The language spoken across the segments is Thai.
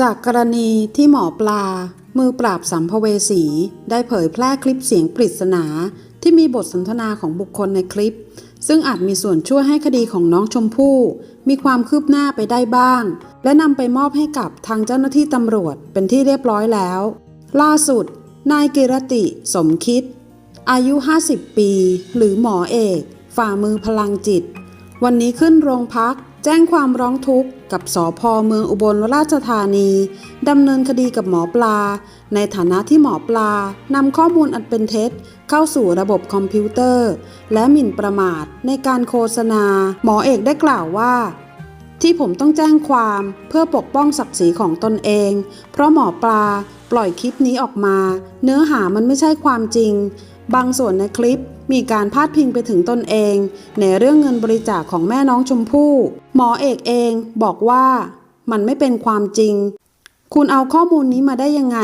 จากกรณีที่หมอปลา มือปราบสัมภเวสี ได้เผยแพร่คลิปเสียงปริศนา ที่มีบทสนทนาของบุคคลในคลิป ซึ่งอาจมีส่วนช่วยให้คดีของน้องชมพู่ มีความคืบหน้าไปได้บ้าง และนำไปมอบให้กับทางเจ้าหน้าที่ตำรวจเป็นที่เรียบร้อยแล้ว ล่าสุด นายกิรติสมคิด อายุ 50 ปี หรือหมอเอก ฝ่ามือพลังจิต วันนี้ขึ้นโรงพัก แจ้งความร้องทุกข์กับสอพอเมืองอุบลราชธานี ดำเนินคดีกับหมอปลา ในฐานะที่หมอปลานำข้อมูลอันเป็นเท็จ เข้าสู่ระบบคอมพิวเตอร์ และหมิ่นประมาทในการโฆษณา หมอเอกได้กล่าวว่า ที่ผมต้องแจ้งความเพื่อปกป้องศักดิ์ศรีของตนเอง เพราะหมอปลาปล่อยคลิปนี้ออกมา เนื้อหามันไม่ใช่ความจริง บางส่วนในคลิป มีการพาดพิงไปถึงตนเอง ในเรื่องเงินบริจาคของแม่น้องชมพู่หมอเอกเองบอกว่ามันไม่เป็นความจริง คุณเอาข้อมูลนี้มาได้ยังไง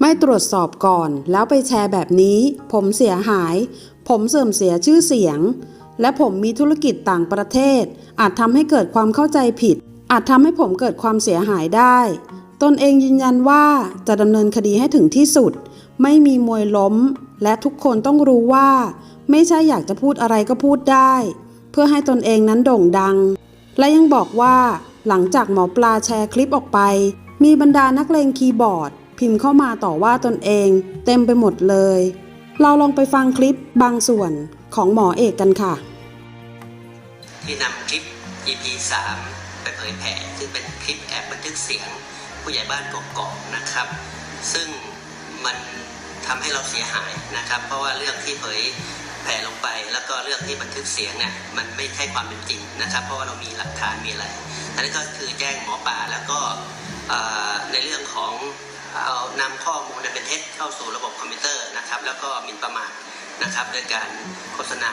ไม่ตรวจสอบก่อนแล้วไปแชร์แบบนี้ ผมเสียหาย ผมเสื่อมเสียชื่อเสียง และผมมีธุรกิจต่างประเทศ อาจทำให้เกิดความเข้าใจผิด อาจทำให้ผมเกิดความเสียหายได้ ตนเองยืนยันว่าจะดำเนินคดีให้ถึงที่สุด ไม่มีมวยล้ม และทุกคนต้องรู้ว่า ไม่ใช่อยากจะพูดอะไรก็พูดได้ เพื่อให้ตนเองนั้นโด่งดัง และยังบอกว่าหลังจากหมอปลาแชร์คลิปออกไป มีบรรดานักเลงคีย์บอร์ด พิมพ์เข้ามาต่อว่าตนเอง เต็มไปหมดเลย เราลองไปฟังคลิปบางส่วนของหมอเอกกันค่ะ ที่นำคลิป EP 3ไปเผยแผ่ซึ่งเป็นคลิปแอบบันทึกเสียงผู้ใหญ่บ้านกกอกนะครับ ซึ่ง มันทำให้เราเสียหายนะครับ เพราะว่าเรื่องที่เผยแผ่ลงไป แล้วก็เรื่องที่บันทึกเสียงเนี่ยมันไม่ใช่ความเป็นจริงนะครับ เพราะว่าเรามีหลักฐานมีอะไรอันนี้ก็คือแจ้งหมอปลาแล้วก็ในเรื่องของเอานำข้อมูลอันเป็นเท็จเข้าสู่ระบบคอมพิวเตอร์นะครับ แล้วก็มินประมาทนะครับโดยการโฆษณา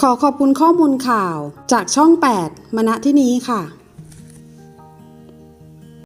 ขอขอบคุณข้อมูลข่าวจากช่อง 8 มณที่นี้ค่ะ